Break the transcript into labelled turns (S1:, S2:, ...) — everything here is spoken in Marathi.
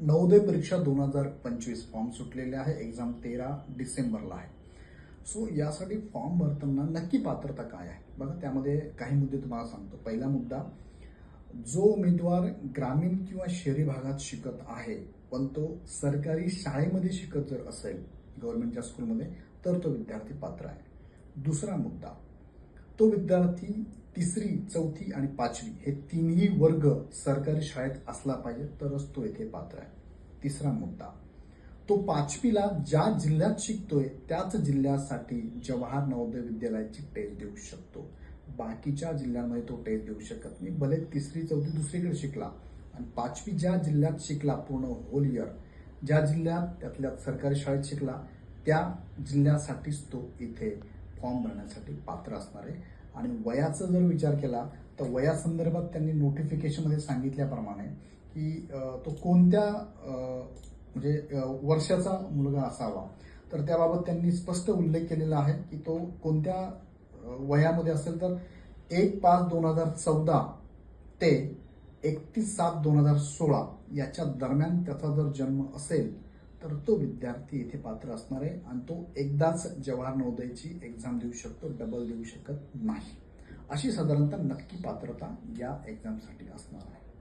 S1: नवोदय परीक्षा दोन हजार पंचवीस फॉर्म सुटलेले आहे. एक्झाम तेरा डिसेंबरला आहे. सो यासाठी फॉर्म भरताना नक्की पात्रता काय आहे? बघा त्यामध्ये काही मुद्दे तुम्हाला सांगतो. पहिला मुद्दा जो उमेदवार ग्रामीण किंवा शहरी भागात शिकत आहे पण तो सरकारी शाळेमध्ये शिकत जर असेल गव्हर्नमेंटच्या स्कूलमध्ये तर तो विद्यार्थी पात्र आहे. दुसरा मुद्दा तो विद्यार्थी तिसरी चौथी आणि पाचवी हे तिन्ही वर्ग सरकारी शाळेत असला पाहिजे तरच तो येथे पात्र आहे. तिसरा मुद्दा. तो पाचवीला ज्या जिल्ह्यात शिकतोय त्याच जिल्ह्यासाठी जवाहर नवोदय विद्यालयाची टेस्ट देऊ शकतो. बाकीच्या जिल्ह्यांमध्ये तो टेस्ट देऊ शकत नाही. भले तिसरी चौथी दुसरीकडे शिकला आणि पाचवी ज्या जिल्ह्यात शिकला पूर्ण होल इयर ज्या जिल्ह्यात त्यातल्या सरकारी शाळेत शिकला त्या जिल्ह्यासाठीच तो इथे फॉर्म भरण्यासाठी पात्र असणार. आहे आणि वयाचा जर विचार केला तर वयासंदर्भात त्यांनी नोटिफिकेशनमध्ये सांगितल्याप्रमाणे की तो कोणत्या म्हणजे वर्षाचा मुलगा असावा. तर त्याबाबत त्यांनी स्पष्ट उल्लेख केलेला आहे की तो कोणत्या वयामध्ये असेल तर एक पाच दोन हजार चौदा ते एकतीस सात दोन हजार सोळा याच्या दरम्यान त्याचा जर जन्म असेल तर तो विद्यार्थी इथे पात्र असणार आहे आणि तो एकदाच जवाहर नवोदयची एक्झाम देऊ शकतो डबल देऊ शकत नाही. अशी साधारणतः नक्की पात्रता या एक्झामसाठी असणार आहे.